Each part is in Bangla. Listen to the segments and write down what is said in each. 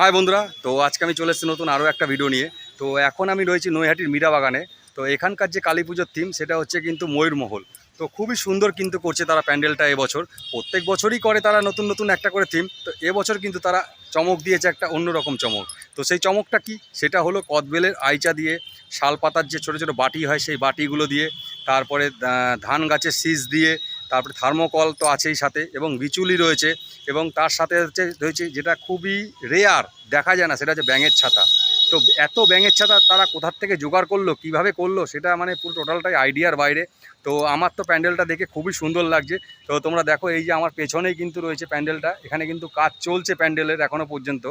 হাই বন্ধুরা, তো আজকে আমি চলে এসেছি নতুন আরও একটা ভিডিও নিয়ে। তো এখন আমি রয়েছি নৈহাটির মীরা বাগানে। তো এখানকার যে কালী পুজোর থিম সেটা হচ্ছে কিন্তু ময়ূরমহল তো খুবই সুন্দর কিন্তু করছে তারা প্যান্ডেলটা এবছর। প্রত্যেক বছরই করে তারা নতুন নতুন একটা করে থিম তো এবছর কিন্তু তারা চমক দিয়েছে একটা অন্যরকম চমক। তো সেই চমকটা কি? সেটা হলো কদবেলের আইচা দিয়ে শাল পাতার যে ছোটো ছোটো বাটি হয়, সেই বাটিগুলো দিয়ে, তারপরে ধান গাছের শীষ দিয়ে তারপরে থার্মোকল তো আছেই সাথে এবং বিচুলি রয়েছে এবং তার সাথে হচ্ছে রয়েছে যেটা খুবই রেয়ার দেখা যায় না, সেটা হচ্ছে ব্যাঙের ছাতা। তো এত ব্যাঙের ছাতা তারা কোথার থেকে জোগাড় করল, কীভাবে করল, সেটা মানে পুরো টোটালটাই আইডিয়ার বাইরে। তো আমার তো প্যান্ডেলটা দেখে খুবই সুন্দর লাগছে। তো তোমরা দেখো এই যে আমার পেছনেই কিন্তু রয়েছে প্যান্ডেলটা। এখানে কিন্তু কাজ চলছে প্যান্ডেলের এখনও পর্যন্ত।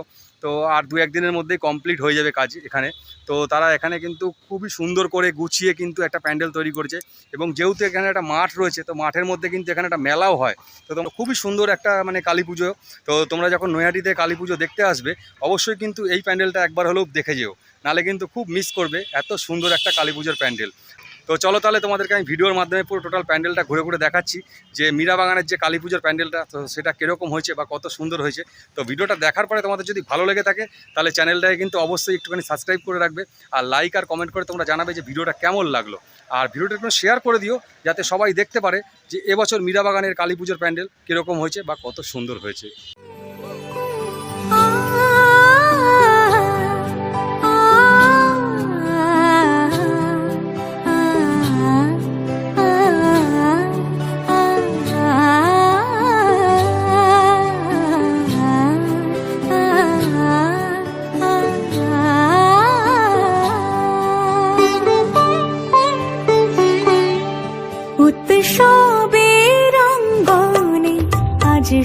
তো আর দু একদিনের মধ্যেই কমপ্লিট হয়ে যাবে কাজ এখানে। তো তারা এখানে কিন্তু খুবই সুন্দর করে গুছিয়ে কিন্তু একটা প্যান্ডেল তৈরি করছে। এবং যেহেতু এখানে একটা মাঠ রয়েছে, তো মাঠের মধ্যে কিন্তু এখানে একটা মেলাও হয়। তো তোমরা খুবই সুন্দর একটা মানে কালী পুজো তো তোমরা যখন নৈহাটিতে কালী পুজো দেখতে আসবে, অবশ্যই কিন্তু এই প্যান্ডেলটা একবার হলেও দেখে যেও। নালে কিন্তু খুব মিস করবে এত সুন্দর একটা কালী পুজোর প্যান্ডেল। তো চলো তাহলে তোমাদেরকে আমি ভিডিওর মাধ্যমে পুরো টোটাল প্যান্ডেলটা ঘুরে ঘুরে দেখাচ্ছি যে মীরা বাগানের যে কালী পুজোর প্যান্ডেলটা, তো সেটা কীরকম হয়েছে বা কত সুন্দর হয়েছে। তো ভিডিওটা দেখার পরে তোমাদের যদি ভালো লেগে থাকে, তাহলে চ্যানেলটাকে কিন্তু অবশ্যই একটুখানি সাবস্ক্রাইব করে রাখবে আর লাইক আর কমেন্ট করে তোমরা জানাবে যে ভিডিওটা কেমন লাগল। আর ভিডিওটা একটু শেয়ার করে দিও, যাতে সবাই দেখতে পারে যে এবছর মীরা বাগানের কালী পুজোর প্যান্ডেল কীরকম হয়েছে বা কত সুন্দর হয়েছে।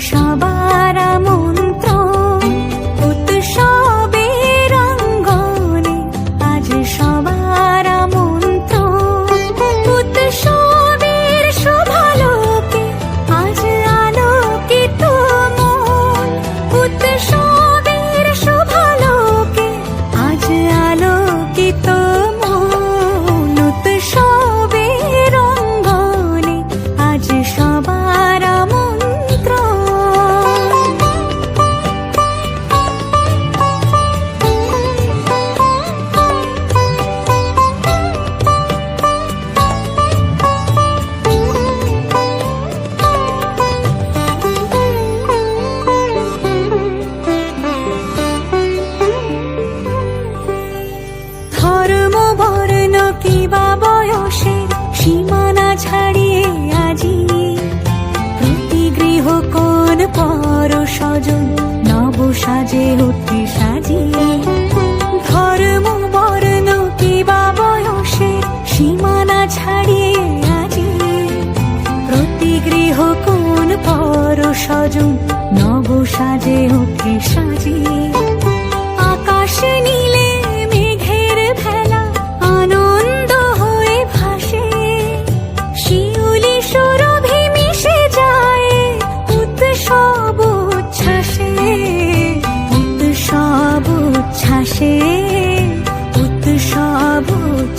আজ সবার ছাড়িয়ে আজি। প্রতি গৃহ কোন পর স্বজন নব সাজে উঠে সাজিয়ে ধর্ম, বর্ণ, কিবা বয়সের সীমানা ছাড়িয়ে আজি। প্রতি গৃহ কোন পর স্বজন নব সাজে উঠে সাজিয়ে আকাশ নীলে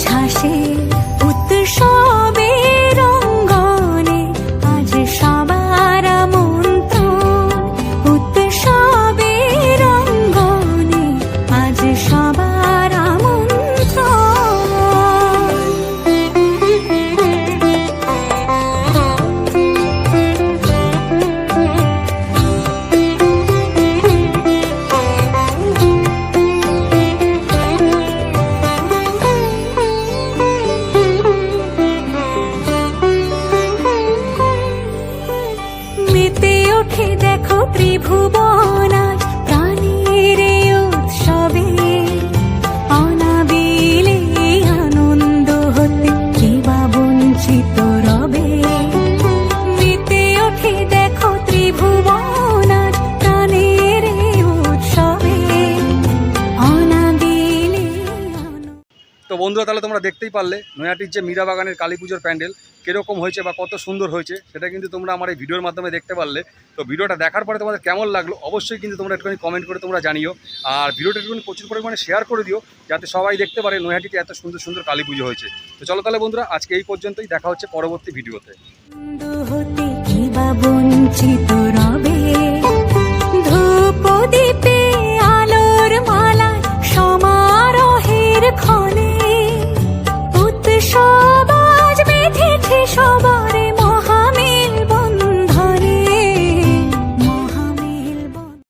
উচ্ছ্বাসে তো বন্ধুরা, তাহলে তোমরা দেখতেই পারলে নৈহাটির যে মীরা বাগানের কালী পুজোর প্যান্ডেল, কীরকম হয়েছে বা কত সুন্দর হয়েছে, সেটা কিন্তু তোমরা আমার এই ভিডিওর মাধ্যমে দেখতে পারলে। তো ভিডিওটা দেখার পরে তোমাদের কেমন লাগল, অবশ্যই কিন্তু তোমরা একটুখানি কমেন্ট করে তোমরা জানিও। আর ভিডিওটা একটুখানি প্রচুর পরিমাণে শেয়ার করে দিও, যাতে সবাই দেখতে পারে নৈহাটিতে এত সুন্দর সুন্দর কালী পুজো হয়েছে। তো চলো তাহলে বন্ধুরা, আজকে এই পর্যন্তই, দেখা হচ্ছে পরবর্তী ভিডিওতে।